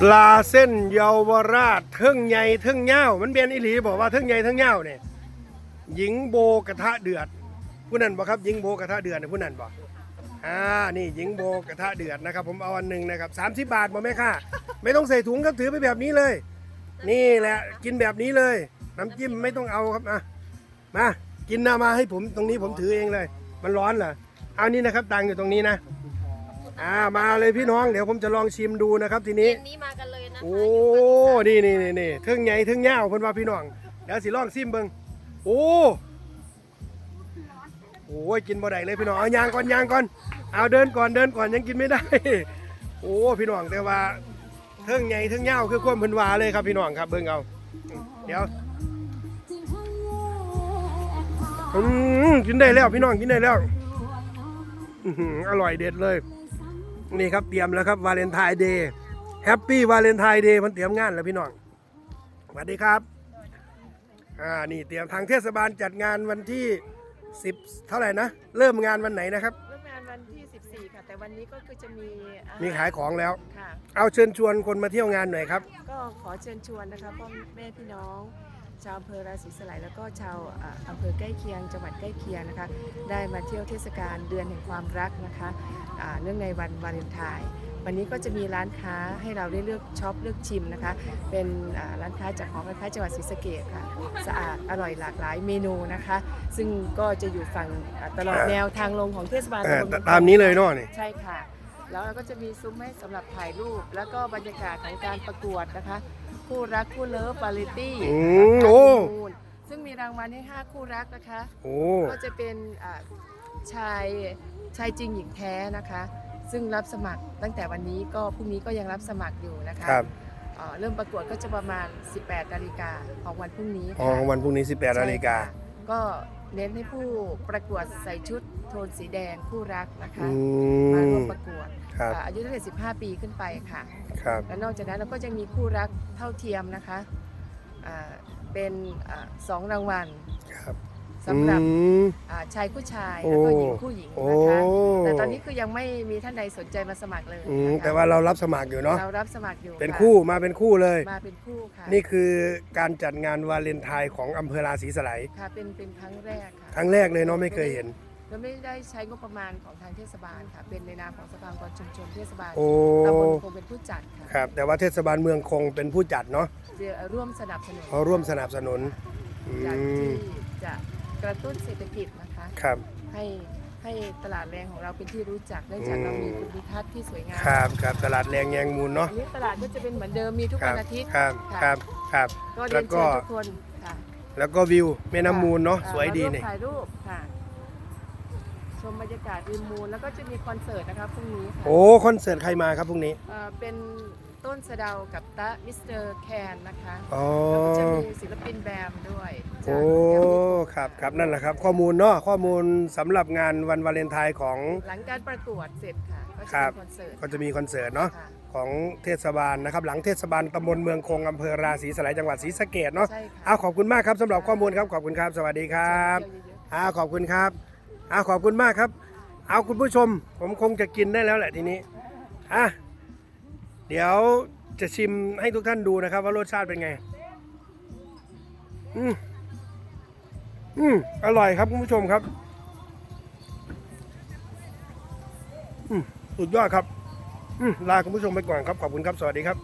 ปลาเส้นเยาวราชเทิงใหญ่เทิงเง่ามันเบียนอิหลีบอกว่าเทิงใหญ่เทิงเง่าเนี่ยหญิงโบกระทะเดือด ผู้นั้นบอกครับหญิงโบกระทะเดือดเนี่ยผู้นั้นบอกอ่านี่หญิงโบกระทะเดือดนะครับ ผมเอาอันหนึ่งนะครับสามสิบบาทบอกแม่ค่ะ ไม่ต้องใส่ถุงครับถือไปแบบนี้เลย นี่แหละกินแบบนี้เลย น้ำจิ้มไม่ต้องเอาครับมามากินน้ามาให้ผมตรงนี้ผมถือเองเลย มันร้อนเหรอเอานี่นะครับตังอยู่ตรงนี้นะ อ่ามาเลยพี่น้องเดี๋ยวผมจะลองชิมดูนะครับทีนี้ เย็นนี้มากันเลยนะคะโอ้ นี่นี่นี่นี่เทิงใหญ่เทิงยาวเพิ่นว่าพี่น้อง เดี๋ยวสิลองซิมเบิ่งโอ้ โอ้ยกินบ่ได้เลยพี่น้อง เอายางก่อนยางก่อน เอาเดินก่อนเดินก่อนยังกินไม่ได้ โอ้ พี่น้องแต่ว่าเทิงใหญ่เทิงยาวคือความเพิ่นว่าเลยครับพี่น้องครับเบิ่งเอา เดี๋ยว อืมกินได้แล้วพี่น้องกินได้แล้ว อื้อหืออร่อยเด็ดเลย นี่ครับเตรียมแล้วครับวาเลนไทน์เดย์แฮปปี้วาเลนไทน์เดย์มันเตรียมงานแล้วพี่น้องสวัสดีครับอ่านี่เตรียมทางเทศบาลจัดงานวันที่ 10 เท่าไหร่นะ เริ่มงานวันไหนนะครับ เริ่มงานวันที่ 14 ค่ะ แต่วันนี้ก็คือจะมีอาหารมีขายของแล้ว ค่ะ เอาเชิญชวนคนมาเที่ยวงานหน่อยครับ ก็ขอเชิญชวนนะคะพ่อแม่พี่น้อง ชาวอำเภอราศีสไลยแล้วก็ชาวอ่าอำเภอใกล้เคียง จังหวัดใกล้เคียงนะคะได้มาเที่ยวเทศกาลเดือนแห่งความรักนะคะอ่าเนื่องในวันวาเลนไทน์วันนี้ก็จะมีร้านค้าให้เราได้เลือกช็อปเลือกชิมนะคะ เป็นอ่าร้านค้าจากหอการค้าจังหวัดศรีสะเกษค่ะ สะอาดอร่อยหลากหลายเมนูนะคะ ซึ่งก็จะอยู่ฝั่งอ่าตลอดแนวทางลงของเทศบาลเอ่อตำบลเมืองตามนี้เลยเนาะนี่ใช่ค่ะ แล้วเราก็จะมีซุ้มให้สำหรับถ่ายรูป แล้วก็บรรยากาศของการประกวดนะคะ คู่รักคู่เลิฟวาเลตี้อืมโอ้ ซึ่งมีรางวัลให้ 5 คู่รักนะคะ โอ้ ก็จะเป็นอ่าชายชายจริงหญิงแท้นะคะ ซึ่งรับสมัครตั้งแต่วันนี้ก็พรุ่งนี้ก็ยังรับสมัครอยู่นะคะครับเอ่อเริ่มประกวดก็จะประมาณ 18นาฬิกาของวันพรุ่งนี้อ๋อค่ะวันพรุ่งนี้ 18นาฬิกา ใช่ค่ะก็ เน้นให้ผู้ประกวดใส่ชุดโทนสีแดงคู่รักนะคะอืมาร่วมมประกวดครับอ่าอายุตั้งแต่15 ปีขึ้นไปค่ะ ครับ และนอกจากนั้นเราก็จะมีคู่รักเท่าเทียมนะคะอ่าเป็นอ่าสองรางวัล ครับ สำหรับอืม อ่าชายผู้ชายโอ้แล้วก็หญิงผู้หญิงโอ้นะคะแต่ตอนนี้คือยังไม่มีท่านใดสนใจมาสมัครเลยอืมนะคะแต่ว่าเรารับสมัครอยู่เนาะเรารับสมัครอยู่เป็นะคู่มาเป็นคู่เลย มาเป็นคู่ค่ะนี่คือการจัดงานวาเลนไทน์ของอำเภอราศีสไลยค่ะเป็นเป็นครั้งแรกค่ะครั้งแรกเลยเนาะไม่เคยเห็น เราไม่ได้ใช้งบประมาณของทางเทศบาลค่ะ เป็นในนามของสภาองค์กรชุมชนเทศบาลโอ้ตำบลคงเป็นผู้จัดค่ะครับ แต่ว่าเทศบาลเมืองคงเป็นผู้จัดเนาะจะร่วมสนับสนุน เขาร่วมสนับสนุนอือยากมที่จะ กระตุ้นเศรษฐกิจนะคะ ครับ ให้ให้ตลาดแรงของเราเป็นที่รู้จักเนื่องจากอืมเรามีภูมิทัศน์ที่สวยงามครับครับตลาดแรงแยงมูลเนาะอันนี้ตลาดก็จะเป็นเหมือนเดิมมีทุกครัวับนอาทิตย์ครับค่ะครับครับก็เรีแล้ยนวก็เชิญทุกคนค่ะแล้วก็วิวแม่น้ำมูลเนาะอ่สวยดีมาร่นี่ถ่ายรูปค่ะชมบรรยากาศริมมูลแล้วก็จะมีคอนเสิร์ตนะคะพรุ่งนี้ค่ะโอ้คอนเสิร์ตใครมาครับพรุ่งนี้ เอ่อเป็น ต้นสะเดากับตะมิสเตอร์แคนนะคะอ๋อ แล้วก็จะมีศิลปินแบมด้วยจาโอ้กแอมมี่ครับครับนั่นแหละครับ ข้อมูลเนาะข้อมูลสำหรับงานวันวาเลนไทน์ของ หลังการประกวดเสร็จค่ะ ก็ครัจะบมีคอนเสิร์ต ก็จะมีคอนเสิร์ตเนาะค่ะ ของเทศบาลนะครับ หลังเทศบาลตำบลเมืองคงอำเภอราศีสไลยจังหวัดศรีสะเกดเนาะใช่ค่ะ เอาขอบคุณมากครับสำหรับข้อมูลครับขอบคุณครับ สวัสดีครับเที่ยวเยอะๆอ่าขอบคุณครับอ่าขอบคุณมากครับ เอาคุณผู้ชม ผมคงจะกินได้แล้วแหละทีนี้อะ เดี๋ยวจะชิมให้ทุกท่านดูนะครับ ว่ารสชาติเป็นไง อืมอืมอร่อยครับคุณผู้ชมครับ อืมสุดยอดครับ อืมลาคุณผู้ชมไปก่อนครับ ขอบคุณครับ สวัสดีครับ